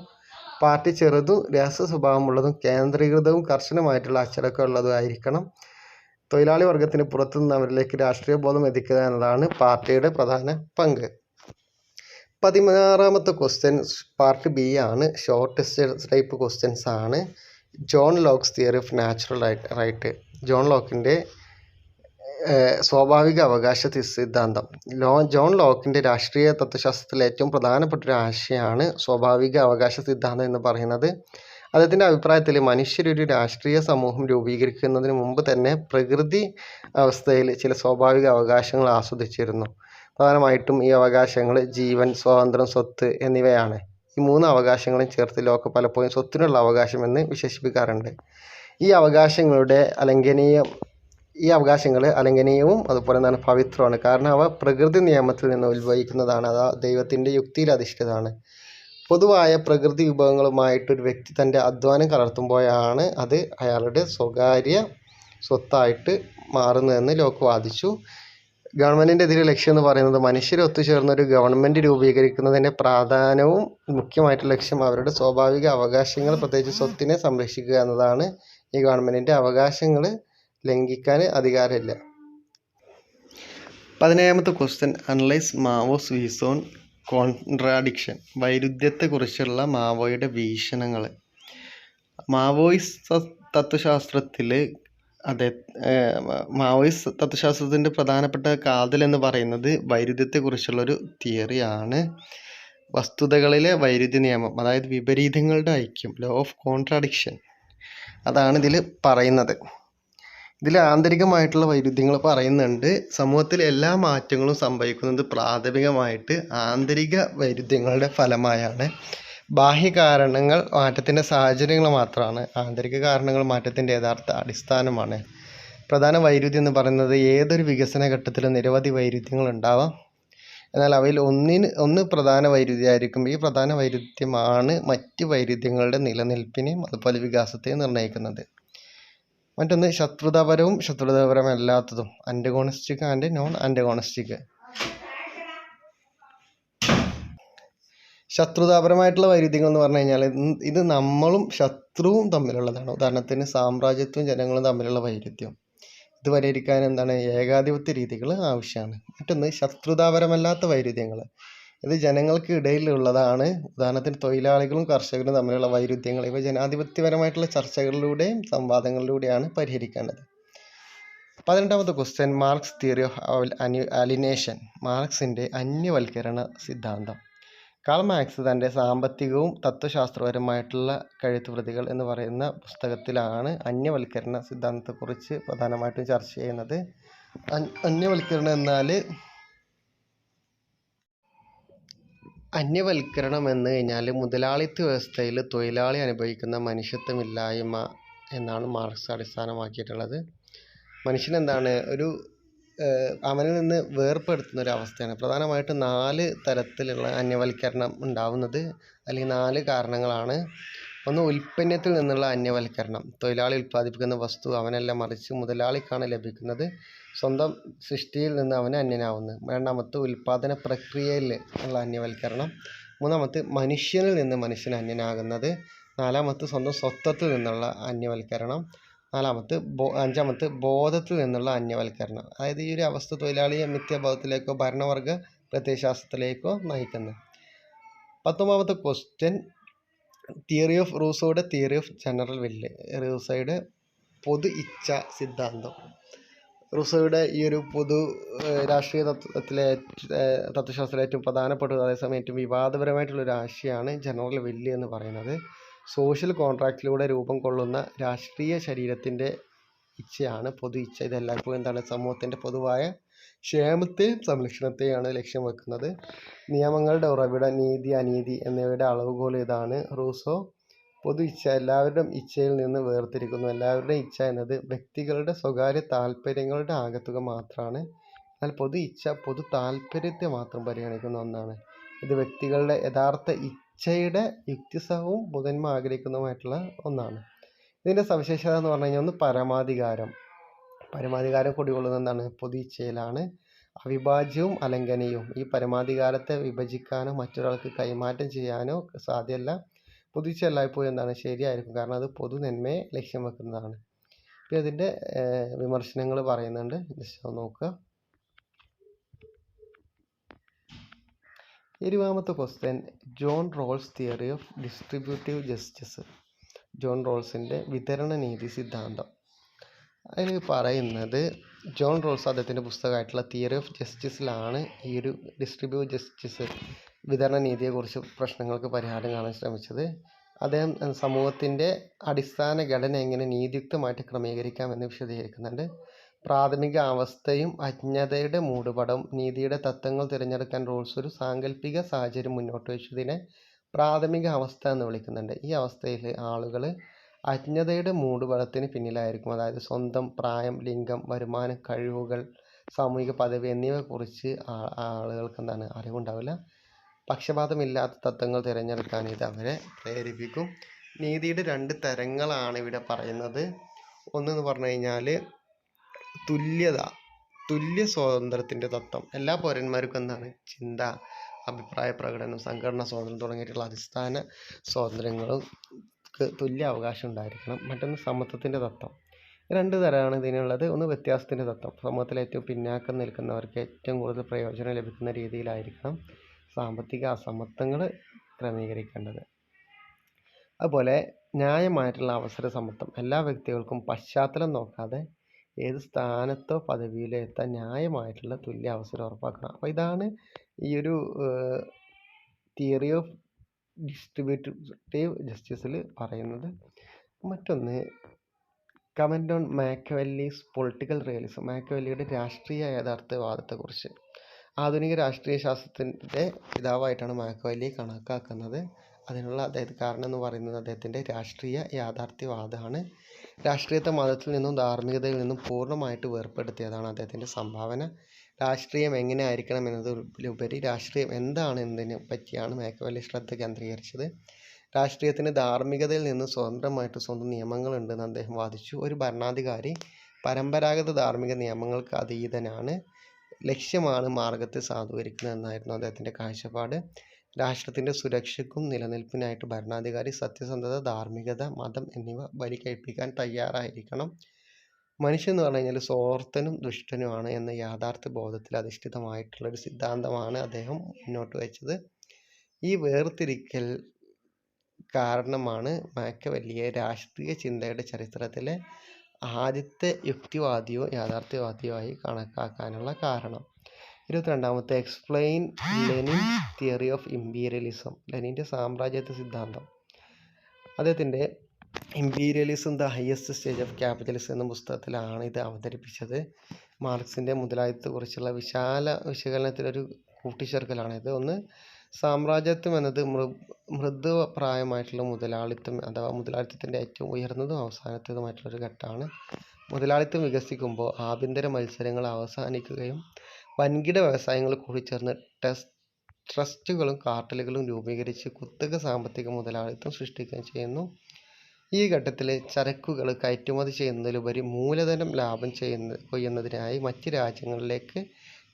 പാർട്ടി ചെറുതും രഹസ്യ സ്വഭാവമുള്ളതും കേന്ദ്രീകൃതവും കർശനമായിട്ടുള്ള അച്ചടക്കമുള്ളതും ആയിരിക്കണം തൊഴിലാളി വർഗത്തിന് പുറത്തു നിന്ന് അവരിലേക്ക് രാഷ്ട്രീയ ബോധം എത്തിക്കുക എന്നതാണ് പാർട്ടിയുടെ പ്രധാന പങ്ക്. പതിനാറാമത്തെ ക്വസ്റ്റ്യൻ പാർട്ട് ബി ആണ്. ഷോർട്ടസ്റ്റ് ടൈപ്പ് ക്വസ്റ്റ്യൻസ് ആണ്. John Locke's theory of natural right John ലോക്കിന്റെ സ്വാഭാവിക അവകാശ സിദ്ധാന്തം. ലോ ജോൺ ലോക്കിന്റെ രാഷ്ട്രീയ തത്വശാസ്ത്രത്തിലെ ഏറ്റവും പ്രധാനപ്പെട്ട ഒരു ആശയമാണ് സ്വാഭാവിക അവകാശ സിദ്ധാന്തം എന്ന് പറയുന്നത്. അദ്ദേഹത്തിന്റെ അഭിപ്രായത്തിൽ മനുഷ്യരൊരു രാഷ്ട്രീയ സമൂഹം രൂപീകരിക്കുന്നതിന് മുമ്പ് തന്നെ പ്രകൃതി അവസ്ഥയിൽ ചില സ്വാഭാവിക അവകാശങ്ങൾ ആസ്വദിച്ചിരുന്നു. പ്രധാനമായിട്ടും ഈ അവകാശങ്ങൾ ജീവൻ സ്വാതന്ത്ര്യം സ്വത്ത് എന്നിവയാണ്. ഈ മൂന്ന് അവകാശങ്ങളും ചേർത്ത് ലോക്ക് പലപ്പോഴും സ്വത്തിനുള്ള അവകാശം എന്ന് വിശേഷിപ്പിക്കാറുണ്ട്. ഈ അവകാശങ്ങളുടെ അലംഘനീയം ഈ അവകാശങ്ങൾ അലംഘനീയവും അതുപോലെ തന്നെ പവിത്രമാണ് കാരണം അവ പ്രകൃതി നിയമത്തിൽ നിന്ന് ഉത്ഭവിക്കുന്നതാണ്. അത് ദൈവത്തിന്റെ യുക്തിയിൽ അധിഷ്ഠിതമാണ്. പൊതുവായ പ്രകൃതി വിഭവങ്ങളുമായിട്ട് ഒരു വ്യക്തി തന്റെ അധ്വാനം കലർത്തുമ്പോഴാണ് അത് അയാളുടെ സ്വകാര്യ സ്വത്തായിട്ട് മാറുന്നതെന്ന് ലോക്ക് വാദിച്ചു. ഗവൺമെന്റിന്റെ ഇതിലെ ലക്ഷ്യം എന്ന് പറയുന്നത് മനുഷ്യർ ഒത്തുചേർന്ന ഒരു ഗവൺമെന്റ് രൂപീകരിക്കുന്നതിന്റെ പ്രാധാന്യവും മുഖ്യമായിട്ടുള്ള ലക്ഷ്യം അവരുടെ സ്വാഭാവിക അവകാശങ്ങൾ പ്രത്യേകിച്ച് സ്വത്തിനെ സംരക്ഷിക്കുക എന്നതാണ്. ഈ ഗവൺമെന്റിന്റെ അവകാശങ്ങൾ ലംഘിക്കാൻ അധികാരമില്ല. പതിനേഴാമത്തെ question. Analyse Mao's views on contradiction വൈരുദ്ധ്യത്തെക്കുറിച്ചുള്ള മാവോയുടെ വീക്ഷണങ്ങൾ മാവോയിസ്റ്റ് തത്വശാസ്ത്രത്തിൽ അതെ മാവോയിസ്റ്റ് തത്വശാസ്ത്രത്തിന്റെ പ്രധാനപ്പെട്ട കാതൽ എന്ന് പറയുന്നത് വൈരുദ്ധ്യത്തെക്കുറിച്ചുള്ളൊരു തിയറിയാണ്. വസ്തുതകളിലെ വൈരുദ്ധ്യ നിയമം അതായത് വിപരീതങ്ങളുടെ ഐക്യം ലോ ഓഫ് കോൺട്രാഡിക്ഷൻ അതാണ് ഇതിൽ പറയുന്നത്. ഇതിൽ ആന്തരികമായിട്ടുള്ള വൈരുദ്ധ്യങ്ങൾ പറയുന്നുണ്ട്. സമൂഹത്തിൽ എല്ലാ മാറ്റങ്ങളും സംഭവിക്കുന്നത് പ്രാഥമികമായിട്ട് ആന്തരിക വൈരുദ്ധ്യങ്ങളുടെ ഫലമായാണ്. ബാഹ്യ കാരണങ്ങൾ മാറ്റത്തിന്റെ സാഹചര്യങ്ങൾ മാത്രമാണ്. ആന്തരിക കാരണങ്ങൾ മാറ്റത്തിന്റെ യഥാർത്ഥ അടിസ്ഥാനമാണ്. പ്രധാന വൈരുദ്ധ്യം എന്ന് പറയുന്നത് ഏതൊരു വികസന ഘട്ടത്തിലും നിരവധി വൈരുദ്ധ്യങ്ങൾ ഉണ്ടാവാം. എന്നാൽ അവയിൽ ഒന്നിന് ഒന്ന് പ്രധാന വൈരുദ്ധ്യമായിരിക്കും. ഈ പ്രധാന വൈരുദ്ധ്യമാണ് മറ്റ് വൈരുദ്ധ്യങ്ങളുടെ നിലനിൽപ്പിനെയും അതുപോലെ വികാസത്തെയും നിർണയിക്കുന്നത്. മറ്റൊന്ന് ശത്രുതാപരവും ശത്രുതാപരമല്ലാത്തതും. അന്റഗോണിസ്റ്റിക് ആൻഡ് നോൺ അന്റഗോണിസ്റ്റിക് ശത്രുതാപരമായിട്ടുള്ള വൈരുദ്ധ്യങ്ങൾ എന്ന് പറഞ്ഞു കഴിഞ്ഞാൽ ഇത് നമ്മളും ശത്രുവും തമ്മിലുള്ളതാണ്. ഉദാഹരണത്തിന് സാമ്രാജ്യത്വവും ജനങ്ങളും തമ്മിലുള്ള വൈരുദ്ധ്യം. ഇത് പരിഹരിക്കാൻ എന്താണ് ഏകാധിപത്യ രീതികൾ ആവശ്യമാണ്. മറ്റൊന്ന് ശത്രുതാപരമല്ലാത്ത വൈരുദ്ധ്യങ്ങൾ. ഇത് ജനങ്ങൾക്ക് ഇടയിലുള്ളതാണ്. ഉദാഹരണത്തിന് തൊഴിലാളികളും കർഷകരും തമ്മിലുള്ള വൈരുദ്ധ്യങ്ങൾ. ഇവ ജനാധിപത്യപരമായിട്ടുള്ള ചർച്ചകളിലൂടെയും സംവാദങ്ങളിലൂടെയാണ് പരിഹരിക്കേണ്ടത്. പതിനെട്ടാമത്തെ question Marx theory of alienation. മാർക്സിന്റെ അന്യവൽക്കരണ സിദ്ധാന്തം. കാൾ മാർക്സ് തന്റെ സാമ്പത്തികവും തത്വശാസ്ത്രപരമായിട്ടുള്ള കഴുത്തുപ്രതികൾ എന്ന് പറയുന്ന പുസ്തകത്തിലാണ് അന്യവൽക്കരണ സിദ്ധാന്തത്തെക്കുറിച്ച് പ്രധാനമായിട്ടും ചർച്ച ചെയ്യുന്നത്. അന്യവൽക്കരണം എന്നാൽ അന്യവൽക്കരണം എന്ന് കഴിഞ്ഞാൽ മുതലാളിത്ത വ്യവസ്ഥയിൽ തൊഴിലാളി അനുഭവിക്കുന്ന മനുഷ്യത്വമില്ലായ്മ എന്നാണ് മാർക്സ് അടിസ്ഥാനമാക്കിയിട്ടുള്ളത്. മനുഷ്യൻ എന്താണ് ഒരു അവനിൽ നിന്ന് വേർപ്പെടുത്തുന്ന ഒരു അവസ്ഥയാണ് പ്രധാനമായിട്ടും നാല് തരത്തിലുള്ള അന്യവൽക്കരണം ഉണ്ടാവുന്നത് അല്ലെങ്കിൽ നാല് കാരണങ്ങളാണ്. ഒന്ന് ഉൽപ്പന്നത്തിൽ നിന്നുള്ള അന്യവൽക്കരണം. തൊഴിലാളി ഉൽപ്പാദിപ്പിക്കുന്ന വസ്തു അവനല്ല മറിച്ച് മുതലാളിക്കാണ് ലഭിക്കുന്നത്. സ്വന്തം സൃഷ്ടിയിൽ നിന്ന് അവന് അന്യനാവുന്നത് രണ്ടാമത്തെ ഉൽപ്പാദന പ്രക്രിയയിൽ ഉള്ള അന്യവൽക്കരണം. മൂന്നാമത്തെ മനുഷ്യനിൽ നിന്ന് മനുഷ്യൻ അന്യനാകുന്നത്. നാലാമത്തെ സ്വന്തം സ്വത്വത്തിൽ നിന്നുള്ള അന്യവൽക്കരണം. നാലാമത്തെ ബോ അഞ്ചാമത്തെ ബോധത്തിൽ നിന്നുള്ള അന്യവൽക്കരണം. അതായത് ഈ ഒരു അവസ്ഥ തൊഴിലാളിയെ മിഥ്യാബോധത്തിലേക്കോ ഭരണവർഗ പ്രത്യയശാസ്ത്രത്തിലേക്കോ നയിക്കുന്നത് പത്തൊമ്പതാമത്തെ ക്വസ്റ്റ്യൻ തിയറി ഓഫ് റൂസോയുടെ തിയറി ഓഫ് ജനറൽ വില്ല് റൂസോയുടെ പൊതു ഇച്ഛ സിദ്ധാന്തം. റൂസോയുടെ ഈ ഒരു പൊതു രാഷ്ട്രീയ തത്വത്തിലെ തത്വശാസ്ത്രത്തിലെ ഏറ്റവും പ്രധാനപ്പെട്ടത് അതേസമയം ഏറ്റവും വിവാദപരമായിട്ടുള്ള ഒരു ആശയമാണ് ജനറൽ വില്ല് എന്ന് പറയുന്നത്. സോഷ്യൽ കോൺട്രാക്റ്റിലൂടെ രൂപം കൊള്ളുന്ന രാഷ്ട്രീയ ശരീരത്തിന്റെ ഇച്ഛയാണ് പൊതു ഇച്ഛ. ഇത് എല്ലായ്പ്പോഴും എന്താണ് സമൂഹത്തിന്റെ പൊതുവായ ക്ഷേമത്തെയും സംരക്ഷണത്തെയാണ് ലക്ഷ്യം വെക്കുന്നത്. നിയമങ്ങളുടെ ഉറവിട നീതി അനീതി എന്നിവയുടെ അളവുകോൽ ഇതാണ് റൂസോ. പൊതു ഇച്ഛ എല്ലാവരുടെയും ഇച്ഛയിൽ നിന്ന് വേർതിരിക്കുന്നു. എല്ലാവരുടെയും ഇച്ഛ എന്നത് വ്യക്തികളുടെ സ്വകാര്യ താല്പര്യങ്ങളുടെ ആകത്തുക മാത്രമാണ്. എന്നാൽ പൊതു ഇച്ഛ പൊതു താല്പര്യത്തെ മാത്രം പരിഗണിക്കുന്ന ഒന്നാണ്. ഇത് വ്യക്തികളുടെ യഥാർത്ഥ ഇച്ഛയുടെ യുക്തിസഹവും പുതന്മ ആഗ്രഹിക്കുന്നതുമായിട്ടുള്ള ഒന്നാണ്. ഇതിന്റെ സവിശേഷത എന്ന് പറഞ്ഞു കഴിഞ്ഞാൽ ഒന്ന് പരമാധികാരം. പരമാധികാരം കുടികൊള്ളുന്നത് എന്താണ്? പൊതു ഇച്ഛയിലാണ്. അവിഭാജ്യവും അലങ്കനയും ഈ പരമാധികാരത്തെ വിഭജിക്കാനോ മറ്റൊരാൾക്ക് കൈമാറ്റം ചെയ്യാനോ സാധ്യമല്ല. പൊതു ഇച്ഛ എല്ലായ്പ്പോഴും എന്താണ് ശരിയായിരിക്കും. കാരണം അത് പൊതു നന്മയെ ലക്ഷ്യം വെക്കുന്നതാണ്. ഇപ്പം ഇതിന്റെ വിമർശനങ്ങൾ പറയുന്നുണ്ട്. ഒന്ന് നോക്കുക. ഇരുപതാമത്തെ question John Rawls theory of distributive justice. John റോൾസിന്റെ വിതരണ നീതി സിദ്ധാന്തം. അതിൽ പറയുന്നത് ജോൺ റോൾസ് അദ്ദേഹത്തിന്റെ പുസ്തകമായിട്ടുള്ള തിയറി ഓഫ് ജസ്റ്റിസിലാണ് ഈ ഒരു ഡിസ്ട്രിബ്യൂട്ട് ജസ്റ്റിസ് വിതരണ നീതിയെക്കുറിച്ച് പ്രശ്നങ്ങൾക്ക് പരിഹാരം കാണാൻ ശ്രമിച്ചത്. അദ്ദേഹം സമൂഹത്തിന്റെ അടിസ്ഥാന ഘടന എങ്ങനെ നീതിയുക്തമായിട്ട് ക്രമീകരിക്കാമെന്ന് വിശദീകരിക്കുന്നുണ്ട്. പ്രാഥമിക അവസ്ഥയും അജ്ഞതയുടെ മൂടുപടം നീതിയുടെ തത്വങ്ങൾ തിരഞ്ഞെടുക്കാൻ റോൾസ് ഒരു സാങ്കല്പിക സാഹചര്യം മുന്നോട്ട് വെച്ചതിനെ പ്രാഥമിക അവസ്ഥ എന്ന് വിളിക്കുന്നുണ്ട്. ഈ അവസ്ഥയിൽ ആളുകൾ അജ്ഞതയുടെ മൂടുപടത്തിന് പിന്നിലായിരിക്കും. അതായത് സ്വന്തം പ്രായം ലിംഗം വരുമാനം കഴിവുകൾ സാമൂഹിക പദവി എന്നിവയെക്കുറിച്ച് കുറിച്ച് ആളുകൾക്ക് എന്താണ് അറിവുണ്ടാവില്ല. പക്ഷപാതമില്ലാത്ത തത്വങ്ങൾ തിരഞ്ഞെടുക്കാൻ ഇത് അവരെ പ്രേരിപ്പിക്കും. നീതിയുടെ രണ്ട് തരങ്ങളാണ് ഇവിടെ പറയുന്നത്. ഒന്നെന്ന് പറഞ്ഞു കഴിഞ്ഞാൽ തുല്യത തുല്യ സ്വാതന്ത്ര്യത്തിന്റെ തത്വം. എല്ലാ പൗരന്മാർക്കും എന്താണ്? ചിന്ത അഭിപ്രായ പ്രകടനം സംഘടനാ സ്വാതന്ത്ര്യം തുടങ്ങിയിട്ടുള്ള അടിസ്ഥാന സ്വാതന്ത്ര്യങ്ങൾക്ക് തുല്യ അവകാശം ഉണ്ടായിരിക്കണം. മറ്റൊന്ന് സമത്വത്തിന്റെ തത്വം. രണ്ട് തരമാണ് ഇതിനുള്ളത്. ഒന്ന് വ്യത്യാസത്തിന്റെ തത്വം. സമൂഹത്തിൽ ഏറ്റവും പിന്നാക്കം നിൽക്കുന്നവർക്ക് ഏറ്റവും കൂടുതൽ പ്രയോജനം ലഭിക്കുന്ന രീതിയിലായിരിക്കണം. സാമ്പത്തിക അസമത്വങ്ങൾ ക്രമീകരിക്കേണ്ടത്. അതുപോലെ ന്യായമായിട്ടുള്ള അവസര സമത്വം. എല്ലാ വ്യക്തികൾക്കും പശ്ചാത്തലം നോക്കാതെ ഏത് സ്ഥാനത്തോ പദവിയിലോ എത്താൻ ന്യായമായിട്ടുള്ള തുല്യ അവസരം ഉറപ്പാക്കണം. അപ്പോൾ ഇതാണ് ഈ ഒരു തിയറി ഓഫ് ഡിസ്ട്രിബ്യൂട്ടീവ് ജസ്റ്റിസിൽ പറയുന്നത്. മറ്റൊന്ന് comment on Machiavelli's political realism മാക്വല്ലിയുടെ രാഷ്ട്രീയ യാഥാർത്ഥ്യവാദത്തെക്കുറിച്ച് ആധുനിക രാഷ്ട്രീയ ശാസ്ത്രത്തിന്റെ പിതാവായിട്ടാണ് മാക്കവല്ലിയെ കണക്കാക്കുന്നത്. അതിനുള്ള അദ്ദേഹത്തിന് കാരണം എന്ന് പറയുന്നത് അദ്ദേഹത്തിന്റെ രാഷ്ട്രീയ യാഥാർത്ഥ്യവാദമാണ്. രാഷ്ട്രീയത്തെ മതത്തിൽ നിന്നും ധാർമ്മികതയിൽ നിന്നും പൂർണമായിട്ട് വേർപ്പെടുത്തിയതാണ് അദ്ദേഹത്തിന്റെ സംഭാവന. രാഷ്ട്രീയം എങ്ങനെ ആയിരിക്കണം എന്നതിലുപരി രാഷ്ട്രീയം എന്താണ് എന്നതിനെ പറ്റിയാണ് മാക്കിയവെല്ലി ശ്രദ്ധ കേന്ദ്രീകരിച്ചത്. രാഷ്ട്രീയത്തിന് ധാർമ്മികതയിൽ നിന്ന് സ്വതന്ത്രമായിട്ട് സ്വന്തം നിയമങ്ങളുണ്ടെന്ന് അദ്ദേഹം വാദിച്ചു. ഒരു ഭരണാധികാരി പരമ്പരാഗത ധാർമ്മിക നിയമങ്ങൾക്ക് അതീതനാണ്. ലക്ഷ്യമാണ് മാർഗത്തെ സാധൂകരിക്കുന്നത് എന്നായിരുന്നു അദ്ദേഹത്തിന്റെ കാഴ്ചപ്പാട്. രാഷ്ട്രത്തിന്റെ സുരക്ഷയ്ക്കും നിലനിൽപ്പിനായിട്ട് ഭരണാധികാരി സത്യസന്ധത ധാർമ്മികത മതം എന്നിവ ബലി കഴിപ്പിക്കാൻ തയ്യാറായിരിക്കണം. മനുഷ്യൻ എന്ന് പറഞ്ഞു കഴിഞ്ഞാൽ സ്വാർത്ഥനും ദുഷ്ടനുമാണ് എന്ന യാഥാർത്ഥ്യ ബോധത്തിൽ അധിഷ്ഠിതമായിട്ടുള്ള ഒരു സിദ്ധാന്തമാണ് അദ്ദേഹം മുന്നോട്ട് വെച്ചത്. ഈ വേർതിരിക്കൽ കാരണമാണ് മാക്കിയവെല്ലിയെ രാഷ്ട്രീയ ചിന്തയുടെ ചരിത്രത്തിലെ ആദ്യത്തെ യുക്തിവാദിയോ യാഥാർത്ഥ്യവാദിയോ ആയി കണക്കാക്കാനുള്ള കാരണം. ഇരുപത്തിരണ്ടാമത്തെ explain Lenin theory of imperialism ലെനിന്റെ സാമ്രാജ്യത്വ സിദ്ധാന്തം. അദ്ദേഹത്തിന്റെ imperialism the highest stage of capitalism എന്ന പുസ്തകത്തിലാണ് ഇത് അവതരിപ്പിച്ചത്. മാർക്സിന്റെ മുതലാളിത്തത്തെക്കുറിച്ചുള്ള വിശാല വിശകലനത്തിലൊരു കൂട്ടിച്ചേർക്കലാണിത്. ഒന്ന് സാമ്രാജ്യത്വം എന്നത് മൃ മൃദുപ്രായമായിട്ടുള്ള മുതലാളിത്തം അഥവാ മുതലാളിത്തത്തിന്റെ ഏറ്റവും ഉയർന്നതും അവസാനത്തേതുമായിട്ടുള്ളൊരു ഘട്ടമാണ്. മുതലാളിത്തം വികസിക്കുമ്പോൾ ആഭ്യന്തര മത്സരങ്ങൾ അവസാനിക്കുകയും വൻകിട വ്യവസായങ്ങൾ കൂടിച്ചേർന്ന് ടെസ് ട്രസ്റ്റുകളും കാർട്ടലുകളും രൂപീകരിച്ച് കുത്തക സാമ്പത്തിക മുതലാളിത്തം സൃഷ്ടിക്കുകയും ചെയ്യുന്നു. ഈ ഘട്ടത്തിൽ ചരക്കുകൾ കയറ്റുമതി ചെയ്യുന്നതിലുപരി മൂലധനം ലാഭം ചെയ്യുന്ന കൊയ്യുന്നതിനായി മറ്റ് രാജ്യങ്ങളിലേക്ക്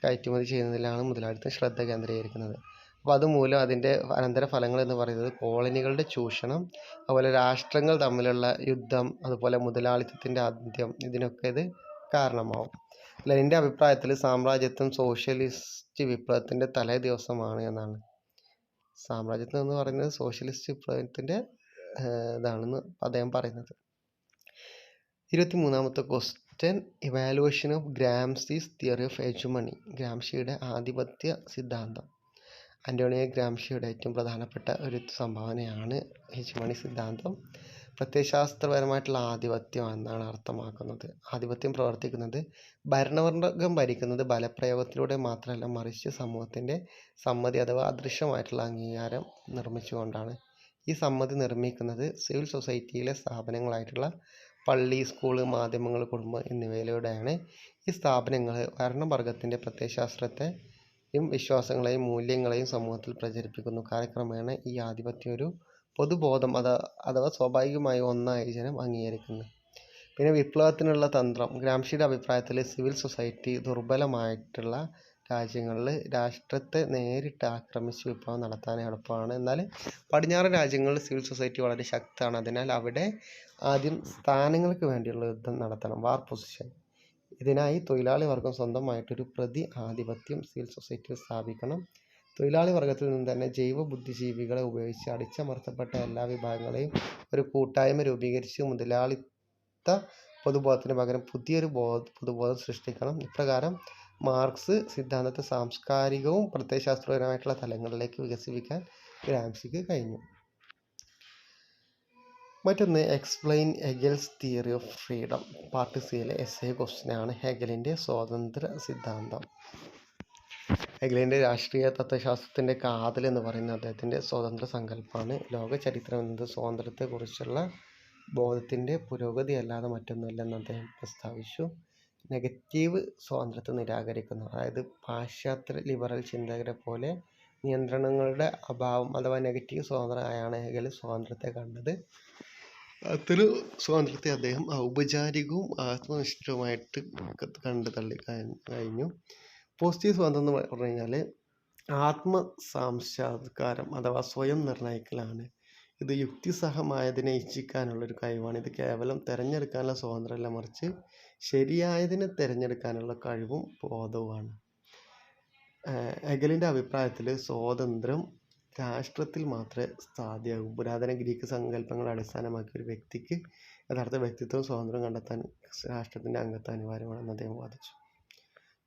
കയറ്റുമതി ചെയ്യുന്നതിലാണ് മുതലാളിത്തം ശ്രദ്ധ കേന്ദ്രീകരിക്കുന്നത്. അപ്പോൾ അതുമൂലം അതിന്റെ അനന്തരഫലങ്ങൾ എന്ന് പറയുന്നത് കോളനികളുടെ ചൂഷണം അതുപോലെ രാഷ്ട്രങ്ങൾ തമ്മിലുള്ള യുദ്ധം അതുപോലെ മുതലാളിത്തത്തിന്റെ അന്ത്യം ഇതിനൊക്കെ ഇത് കാരണമാവും. ലെനിന്റെ അഭിപ്രായത്തിൽ സാമ്രാജ്യത്വം സോഷ്യലിസ്റ്റ് വിപ്ലവത്തിന്റെ തലേ ദിവസമാണ് എന്നാണ്. സാമ്രാജ്യത്വം എന്ന് പറയുന്നത് സോഷ്യലിസ്റ്റ് വിപ്ലവത്തിന്റെ ഇതാണെന്ന് അദ്ദേഹം പറയുന്നത്. ഇരുപത്തി മൂന്നാമത്തെ question evaluation of Gramsci's theory of hegemony ഗ്രാംഷിയുടെ ആധിപത്യ സിദ്ധാന്തം. അന്റോണിയോ ഗ്രാംഷിയുടെ ഏറ്റവും പ്രധാനപ്പെട്ട ഒരു സംഭാവനയാണ് ഹെജ്മണി സിദ്ധാന്തം. പ്രത്യയശാസ്ത്രപരമായിട്ടുള്ള ആധിപത്യം എന്നാണ് അർത്ഥമാക്കുന്നത്. ആധിപത്യം പ്രവർത്തിക്കുന്നത് ഭരണവർഗം ഭരിക്കുന്നത് ബലപ്രയോഗത്തിലൂടെ മാത്രമല്ല മറിച്ച് സമൂഹത്തിന്റെ സമ്മതി അഥവാ അദൃശ്യമായിട്ടുള്ള അംഗീകാരം നിർമ്മിച്ചുകൊണ്ടാണ്. ഈ സമ്മതി നിർമ്മിക്കുന്നത് സിവിൽ സൊസൈറ്റിയിലെ സ്ഥാപനങ്ങളായിട്ടുള്ള പള്ളി സ്കൂൾ മാധ്യമങ്ങൾ കുടുംബം എന്നിവയിലൂടെയാണ് ഈ സ്ഥാപനങ്ങൾ ഭരണവർഗത്തിന്റെ പ്രത്യയശാസ്ത്രത്തെയും വിശ്വാസങ്ങളെയും മൂല്യങ്ങളെയും സമൂഹത്തിൽ പ്രചരിപ്പിക്കുന്നു കാലക്രമേണ ഈ ആധിപത്യം ഒരു പൊതുബോധം അത് അഥവാ സ്വാഭാവികമായ ഒന്നായി ജനം അംഗീകരിക്കുന്നു. പിന്നെ വിപ്ലവത്തിനുള്ള തന്ത്രം. ഗ്രാംഷിയുടെ അഭിപ്രായത്തിൽ സിവിൽ സൊസൈറ്റി ദുർബലമായിട്ടുള്ള രാജ്യങ്ങളിൽ രാഷ്ട്രത്തെ നേരിട്ട് ആക്രമിച്ച് വിപ്ലവം നടത്താൻ എളുപ്പമാണ്. എന്നാൽ പടിഞ്ഞാറൻ രാജ്യങ്ങളിൽ സിവിൽ സൊസൈറ്റി വളരെ ശക്തമാണ്. അതിനാൽ അവിടെ ആദ്യം സ്ഥാനങ്ങൾക്ക് വേണ്ടിയുള്ള യുദ്ധം നടത്തണം. War position. ഇതിനായി തൊഴിലാളി വർഗം സ്വന്തമായിട്ടൊരു പ്രതി ആധിപത്യം സിവിൽ സൊസൈറ്റിയിൽ സ്ഥാപിക്കണം. തൊഴിലാളി വർഗത്തിൽ നിന്ന് തന്നെ ജൈവ ബുദ്ധിജീവികളെ ഉപയോഗിച്ച് അടിച്ചമർത്തപ്പെട്ട എല്ലാ വിഭാഗങ്ങളെയും ഒരു കൂട്ടായ്മ രൂപീകരിച്ച് മുതലാളിത്ത പൊതുബോധത്തിന് പകരം പുതിയൊരു ബോധ പൊതുബോധം സൃഷ്ടിക്കണം. ഇപ്രകാരം മാർക്സ് സിദ്ധാന്തത്തെ സാംസ്കാരികവും പ്രത്യയശാസ്ത്രപരമായിട്ടുള്ള തലങ്ങളിലേക്ക് വികസിപ്പിക്കാൻ ഗ്രാംഷിക്ക് കഴിഞ്ഞു. മറ്റൊന്ന് explain Hegel's theory of freedom part സിയിലെ എസ് എ ക്വസ്റ്റ്യനാണ് ഹെഗലിന്റെ സ്വാതന്ത്ര്യ സിദ്ധാന്തം. ഹെഗലിന്റെ രാഷ്ട്രീയ തത്വശാസ്ത്രത്തിന്റെ കാതൽ എന്ന് പറയുന്ന അദ്ദേഹത്തിന്റെ സ്വതന്ത്ര സങ്കല്പമാണ്. ലോക ചരിത്രം എന്നത് സ്വാതന്ത്ര്യത്തെക്കുറിച്ചുള്ള ബോധത്തിന്റെ പുരോഗതി അല്ലാതെ മറ്റൊന്നുമില്ലെന്ന് അദ്ദേഹം പ്രസ്താവിച്ചു. നെഗറ്റീവ് സ്വാതന്ത്ര്യത്തെ നിരാകരിക്കുന്നു. അതായത് പാശ്ചാത്യ ലിബറൽ ചിന്തകരെ പോലെ നിയന്ത്രണങ്ങളുടെ അഭാവം അഥവാ നെഗറ്റീവ് സ്വാതന്ത്ര്യമായാണ് ഹെഗൽ സ്വാതന്ത്ര്യത്തെ കണ്ടത്. അത്തരം സ്വാതന്ത്ര്യത്തെ അദ്ദേഹം ഔപചാരികവും ആത്മനിഷ്ഠവുമായിട്ട് കണ്ടു തള്ളി കഴിഞ്ഞു. പോസിറ്റീവ് സ്വാതന്ത്ര്യം എന്ന് പറഞ്ഞു കഴിഞ്ഞാൽ ആത്മ സാംസ്കാരം അഥവാ സ്വയം നിർണയിക്കലാണ് ഇത് യുക്തിസഹമായതിനെ ഇച്ഛിക്കാനുള്ളൊരു കഴിവാണ്. ഇത് കേവലം തിരഞ്ഞെടുക്കാനുള്ള സ്വാതന്ത്ര്യമല്ല മറിച്ച് ശരിയായതിനെ തിരഞ്ഞെടുക്കാനുള്ള കഴിവും ബോധവുമാണ്. എഗലിന്റെ അഭിപ്രായത്തിൽ സ്വാതന്ത്ര്യം രാഷ്ട്രത്തിൽ മാത്രമേ സാധ്യമാകൂ. പുരാതന ഗ്രീക്ക് സങ്കല്പങ്ങൾ അടിസ്ഥാനമാക്കി ഒരു വ്യക്തിക്ക് യഥാർത്ഥ വ്യക്തിത്വം സ്വാതന്ത്ര്യം കണ്ടെത്താൻ രാഷ്ട്രത്തിന്റെ അംഗത്വം അനിവാര്യമാണെന്ന് അദ്ദേഹം വാദിച്ചു.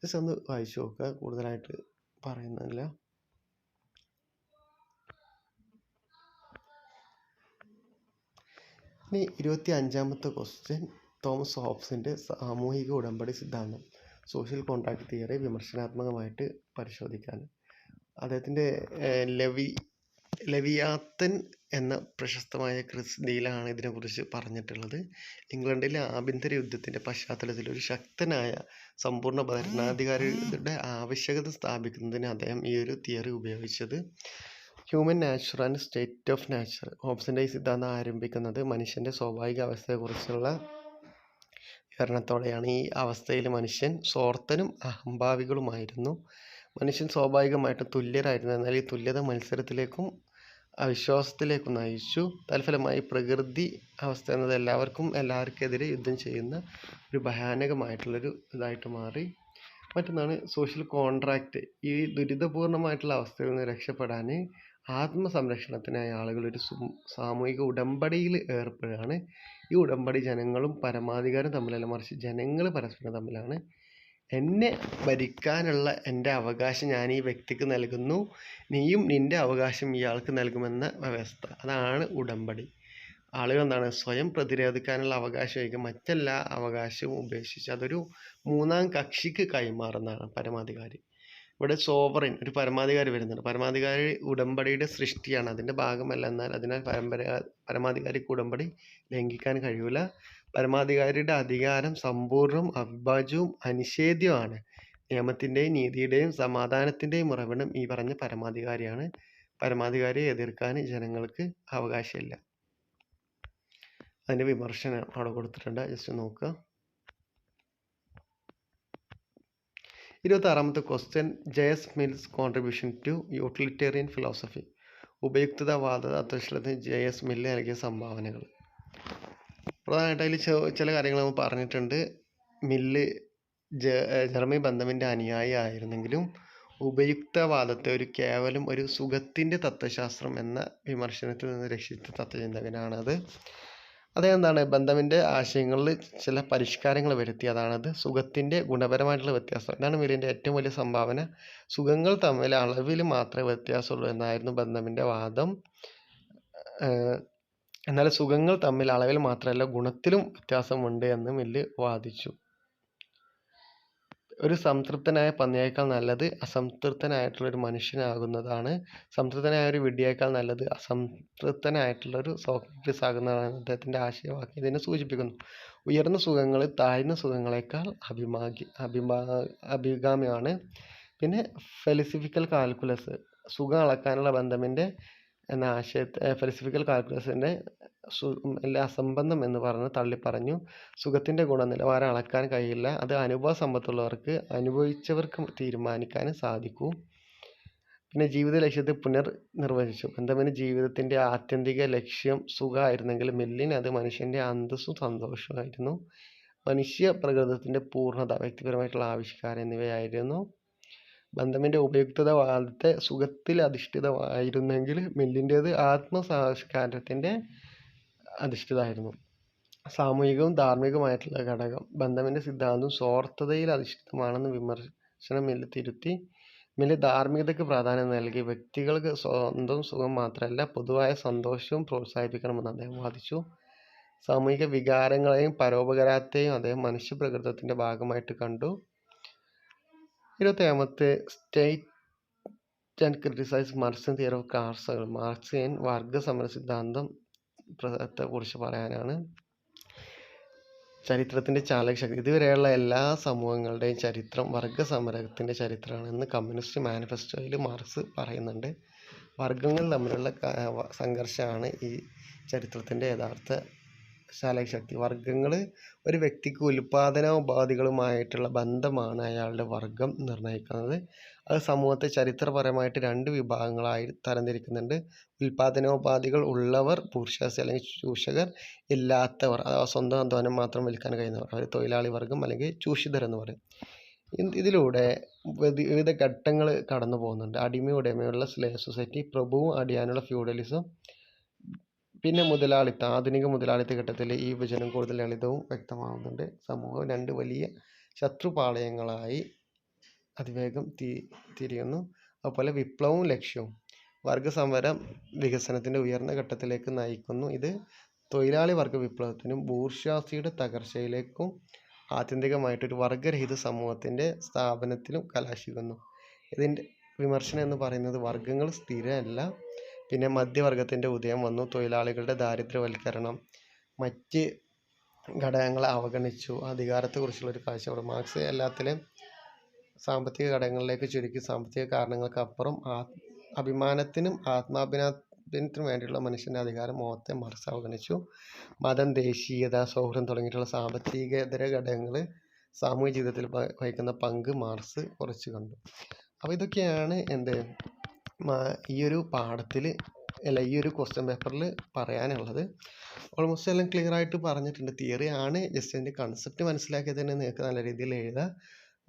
ജസ്റ്റ് ഒന്ന് വായിച്ചു നോക്കുക. കൂടുതലായിട്ട് പറയുന്നില്ല. ഇനി ഇരുപത്തി അഞ്ചാമത്തെ ക്വസ്റ്റ്യൻ തോമസ് ഹോബ്സിന്റെ സാമൂഹിക ഉടമ്പടി സിദ്ധാന്തം. സോഷ്യൽ കോൺട്രാക്ട് തിയറി വിമർശനാത്മകമായിട്ട് പരിശോധിക്കാൻ. അദ്ദേഹത്തിന്റെ ലെവി ലെവിയാത്തൻ എന്ന പ്രശസ്തമായ കൃതിയിലാണ് ഇതിനെക്കുറിച്ച് പറഞ്ഞിട്ടുള്ളത്. ഇംഗ്ലണ്ടിലെ ആഭ്യന്തര യുദ്ധത്തിന്റെ പശ്ചാത്തലത്തിൽ ഒരു ശക്തനായ സമ്പൂർണ ഭരണാധികാരിയുടെ ആവശ്യകത സ്ഥാപിക്കുന്നതിന് അദ്ദേഹം ഈ ഒരു തിയറി ഉപയോഗിച്ചത്. Human nature and state of nature ഹോബ്സിന്റെ ഈ സിദ്ധാന്തം ആരംഭിക്കുന്നത് മനുഷ്യന്റെ സ്വാഭാവിക അവസ്ഥയെക്കുറിച്ചുള്ള വിവരണത്തോടെയാണ്. ഈ അവസ്ഥയിൽ മനുഷ്യൻ സ്വാർത്ഥനും അഹംഭാവികളുമായിരുന്നു. മനുഷ്യൻ സ്വാഭാവികമായിട്ടും തുല്യരായിരുന്നു. എന്നാൽ ഈ തുല്യത മത്സരത്തിലേക്കും അവിശ്വാസത്തിലേക്കും നയിച്ചു. തൽഫലമായി പ്രകൃതി അവസ്ഥ എന്നത് എല്ലാവർക്കും എല്ലാവർക്കെതിരെ യുദ്ധം ചെയ്യുന്ന ഒരു ഭയാനകമായിട്ടുള്ളൊരു ഇതായിട്ട് മാറി. മറ്റൊന്നാണ് സോഷ്യൽ കോൺട്രാക്റ്റ് ഈ ദുരിതപൂർണമായിട്ടുള്ള അവസ്ഥയിൽ നിന്ന് രക്ഷപ്പെടാൻ ആത്മസംരക്ഷണത്തിനായി ആളുകൾ ഒരു സാമൂഹിക ഉടമ്പടിയിൽ ഏർപ്പെടുകയാണ്. ഈ ഉടമ്പടി ജനങ്ങളും പരമാധികാരം തമ്മിലല്ല മറിച്ച് ജനങ്ങൾ പരസ്പരം തമ്മിലാണ്. എന്നെ ഭരിക്കാനുള്ള എന്റെ അവകാശം ഞാൻ ഈ വ്യക്തിക്ക് നൽകുന്നു. നീയും നിന്റെ അവകാശം ഇയാൾക്ക് നൽകുമെന്ന വ്യവസ്ഥ. അതാണ് ഉടമ്പടി. ആളുകൾ എന്താണ്? സ്വയം പ്രതിരോധിക്കാനുള്ള അവകാശമായിരിക്കും മറ്റെല്ലാ അവകാശവും ഉപേക്ഷിച്ച് അതൊരു മൂന്നാം കക്ഷിക്ക് കൈമാറുന്നതാണ് പരമാധികാരി. ഇവിടെ സോവറിൻ ഒരു പരമാധികാരി വരുന്നുണ്ട്. പരമാധികാരി ഉടമ്പടിയുടെ സൃഷ്ടിയാണ്. അതിന്റെ ഭാഗമല്ല എന്നാൽ അതിനാൽ പരമ്പര പരമാധികാരിക്ക് ഉടമ്പടി ലംഘിക്കാൻ കഴിയില്ല പരമാധികാരിയുടെ അധികാരം സമ്പൂർണവും അവിഭാജ്യവും അനിഷേധ്യവുമാണ്. നിയമത്തിന്റെയും നീതിയുടെയും സമാധാനത്തിന്റെയും ഉറവിടം ഈ പറഞ്ഞ പരമാധികാരിയാണ്. പരമാധികാരിയെ എതിർക്കാൻ ജനങ്ങൾക്ക് അവകാശമില്ല. അതിന്റെ വിമർശനം അവിടെ കൊടുത്തിട്ടുണ്ട്. ജസ്റ്റ് നോക്കുക. ഇരുപത്താറാമത്തെ question J S Mill's contribution to utilitarian philosophy ഉപയുക്തതാവാദ തത്വശാസ്ത്രത്തിന് ജയസ് മില്ല് നൽകിയ സംഭാവനകൾ. പ്രധാനമായിട്ട് അതിൽ ചില കാര്യങ്ങൾ നമ്മൾ പറഞ്ഞിട്ടുണ്ട്. മില്ല് ജെറമി ബന്ധമിന്റെ അനുയായി ആയിരുന്നെങ്കിലും ഉപയുക്തവാദത്തെ ഒരു കേവലം ഒരു സുഖത്തിന്റെ തത്വശാസ്ത്രം എന്ന വിമർശനത്തിൽ നിന്ന് രക്ഷിച്ച തത്വചിന്തകനാണത്. അദ്ദേഹം എന്താണ് ബന്ധമിന്റെ ആശയങ്ങളിൽ ചില പരിഷ്കാരങ്ങൾ വരുത്തി. അതാണത് സുഖത്തിന്റെ ഗുണപരമായിട്ടുള്ള വ്യത്യാസം. ഇതാണ് മില്ലിന്റെ ഏറ്റവും വലിയ സംഭാവന. സുഖങ്ങൾ തമ്മിൽ അളവിൽ മാത്രമേ വ്യത്യാസമുള്ളൂ എന്നായിരുന്നു ബന്ധമിന്റെ വാദം. എന്നാൽ സുഖങ്ങൾ തമ്മിൽ അളവിൽ മാത്രമല്ല ഗുണത്തിലും വ്യത്യാസമുണ്ട് എന്ന് മില്ല് വാദിച്ചു. ഒരു സംതൃപ്തനായ പന്നിയേക്കാൾ നല്ലത് അസംതൃപ്തനായിട്ടുള്ള ഒരു മനുഷ്യനാകുന്നതാണ്. സംതൃപ്തനായ ഒരു വിഡ്ഢിയേക്കാൾ നല്ലത് അസംതൃപ്തനായിട്ടുള്ള ഒരു സോക്രട്ടീസ് ആകുന്നതാണ് അദ്ദേഹത്തിന്റെ ആശയവാക്യം. ഇതിനെ സൂചിപ്പിക്കുന്നു. ഉയർന്ന സുഖങ്ങൾ താഴ്ന്ന സുഖങ്ങളെക്കാൾ അഭിമാഗി അഭിമാ അഭികാമ്യമാണ്. പിന്നെ ഫെലിസിഫിക്കൽ കാൽക്കുലസ്. സുഖം അളക്കാനുള്ള ബന്ധമിന്റെ എന്ന ആശയത്തെ ഫിലോസഫിക്കൽ കാൽക്കുലസിന്റെ അസംബന്ധം എന്ന് പറഞ്ഞ് തള്ളിപ്പറഞ്ഞു. സുഖത്തിന്റെ ഗുണനിലവാരം അളക്കാൻ കഴിയില്ല. അത് അനുഭവ സമ്പത്തുള്ളവർക്ക് അനുഭവിച്ചവർക്ക് തീരുമാനിക്കാൻ സാധിക്കൂ. പിന്നെ ജീവിത ലക്ഷ്യത്തെ പുനർ നിർവചിച്ചു ബന്ധമിന് ജീവിതത്തിന്റെ ആത്യന്തിക ലക്ഷ്യം സുഖമായിരുന്നെങ്കിൽ മെല്ലിന് അത് മനുഷ്യന്റെ അന്തസ്സും സന്തോഷമായിരുന്നു മനുഷ്യ പ്രകൃതത്തിന്റെ പൂർണത വ്യക്തിപരമായിട്ടുള്ള ആവിഷ്കാരം എന്നിവയായിരുന്നു. ബന്ധമിന്റെ ഉപയുക്തതാവാദത്തെ സുഖത്തിൽ അധിഷ്ഠിതമായിരുന്നെങ്കിൽ മില്ലിന്റേത് ആത്മസാക്ഷാത്കാരത്തിന്റെ അധിഷ്ഠിതമായിരുന്നു. സാമൂഹികവും ധാർമ്മികവുമായിട്ടുള്ള ഘടകം ബന്ധമിന്റെ സിദ്ധാന്തം സ്വാർത്ഥതയിൽ അധിഷ്ഠിതമാണെന്ന് വിമർശനം മില്ല് തിരുത്തി. മില്ല് ധാർമ്മികതയ്ക്ക് പ്രാധാന്യം നൽകി. വ്യക്തികൾക്ക് സ്വന്തം സുഖം മാത്രമല്ല പൊതുവായ സന്തോഷവും പ്രോത്സാഹിപ്പിക്കണമെന്ന് അദ്ദേഹം വാദിച്ചു. സാമൂഹിക വികാരങ്ങളെയും പരോപകാരത്തെയും അദ്ദേഹം മനുഷ്യപ്രകൃതത്തിന്റെ ഭാഗമായിട്ട് കണ്ടു. ഇരുപത്തേഴാമത്തെ state and criticise Marxian theory of classes Marxian വർഗ സമര സിദ്ധാന്തം കുറിച്ച് പറയാനാണ്. ചരിത്രത്തിന്റെ ചാലകശക്തി. ഇതുവരെയുള്ള എല്ലാ സമൂഹങ്ങളുടെയും ചരിത്രം വർഗ സമരത്തിന്റെ ചരിത്രമാണെന്ന് കമ്മ്യൂണിസ്റ്റ് മാനിഫെസ്റ്റോയിൽ മാർക്സ് പറയുന്നുണ്ട്. വർഗങ്ങൾ തമ്മിലുള്ള സംഘർഷമാണ് ഈ ചരിത്രത്തിന്റെ യഥാർത്ഥ ചാലകശക്തി വർഗങ്ങൾ ഒരു വ്യക്തിക്ക് ഉൽപാദനോപാധികളുമായിട്ടുള്ള ബന്ധമാണ് അയാളുടെ വർഗം നിർണയിക്കുന്നത്. അത് സമൂഹത്തെ ചരിത്രപരമായിട്ട് രണ്ട് വിഭാഗങ്ങളായി തരംതിരിക്കുന്നുണ്ട്. ഉൽപാദനോപാധികൾ ഉള്ളവർ ബൂർഷ്വാസി അല്ലെങ്കിൽ ചൂഷകർ ഇല്ലാത്തവർ അഥവാ സ്വന്തം അധ്വാനം മാത്രം വിൽക്കാൻ കഴിയുന്നവർ അവർ തൊഴിലാളി വർഗം അല്ലെങ്കിൽ ചൂഷിതർ എന്ന് പറയും. ഇതിലൂടെ വിവിധ ഘട്ടങ്ങൾ കടന്നു പോകുന്നുണ്ട് അടിമ ഉടമയുള്ള സ്ലേവ് സൊസൈറ്റി പ്രഭുവും അടിയാനുള്ള ഫ്യൂഡലിസം പിന്നെ മുതലാളിത്തം ആധുനിക മുതലാളിത്ത ഘട്ടത്തിൽ ഈ വിഭജനം കൂടുതൽ ലളിതവും വ്യക്തമാവുന്നുണ്ട്. സമൂഹം രണ്ട് വലിയ ശത്രുപാളയങ്ങളായി അതിവേഗം തി തിരിയുന്നു. അതുപോലെ വിപ്ലവവും ലക്ഷ്യവും. വർഗസമരം വികസനത്തിന്റെ ഉയർന്ന ഘട്ടത്തിലേക്ക് നയിക്കുന്നു. ഇത് തൊഴിലാളി വർഗ വിപ്ലവത്തിനും ബൂർഷ്വാസിയുടെ തകർച്ചയിലേക്കും ആത്യന്തികമായിട്ടൊരു വർഗരഹിത സമൂഹത്തിന്റെ സ്ഥാപനത്തിലും കലാശിക്കുന്നു. ഇതിന്റെ വിമർശനം എന്ന് പറയുന്നത് വർഗങ്ങൾ സ്ഥിരമല്ല പിന്നെ മധ്യവർഗത്തിന്റെ ഉദയം വന്നു. തൊഴിലാളികളുടെ ദാരിദ്ര്യവൽക്കരണം മറ്റ് ഘടകങ്ങളെ അവഗണിച്ചു. അധികാരത്തെക്കുറിച്ചുള്ള ഒരു കാഴ്ചപ്പാട്. മാർക്സ് എല്ലാത്തിലും സാമ്പത്തിക ഘടകങ്ങളിലേക്ക് ചുരുക്കി സാമ്പത്തിക കാരണങ്ങൾക്കപ്പുറം ആ അഭിമാനത്തിനും ആത്മാഭിമാനത്തിനും വേണ്ടിയുള്ള മനുഷ്യന്റെ അധികാരം മോഹത്തെ മാർക്സ് അവഗണിച്ചു. മതം ദേശീയത സൗഹൃദം തുടങ്ങിയിട്ടുള്ള സാമ്പത്തികേതര ഘടകങ്ങൾ സാമൂഹിക ജീവിതത്തിൽ വഹിക്കുന്ന പങ്ക് മാർക്സ് കുറച്ച് കണ്ടു. അപ്പോൾ ഇതൊക്കെയാണ് എന്ത് ഈ ഒരു പാഠത്തിൽ അല്ല ഈ ഒരു ക്വസ്റ്റ്യൻ പേപ്പറിൽ പറയാനുള്ളത് ഓൾമോസ്റ്റ് എല്ലാം ക്ലിയർ ആയിട്ട് പറഞ്ഞിട്ടുണ്ട്. തിയറി ആണ് ജസ്റ്റ് അതിന്റെ കൺസെപ്റ്റ് മനസ്സിലാക്കിയത് തന്നെ നിങ്ങൾക്ക് നല്ല രീതിയിൽ എഴുതാം.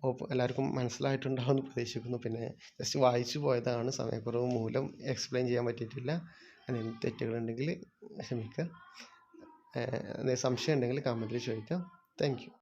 എല്ലാവർക്കും എല്ലാവർക്കും മനസ്സിലായിട്ടുണ്ടാവുമെന്ന് പ്രതീക്ഷിക്കുന്നു. പിന്നെ ജസ്റ്റ് വായിച്ചു പോയതാണ്. സമയക്കുറവ് മൂലം എക്സ്പ്ലെയിൻ ചെയ്യാൻ പറ്റിയിട്ടില്ല. എന്തെങ്കിലും തെറ്റുകളുണ്ടെങ്കിൽ ക്ഷമിക്കുക. സംശയം ഉണ്ടെങ്കിൽ കമന്റിൽ ചോദിക്കാം. താങ്ക്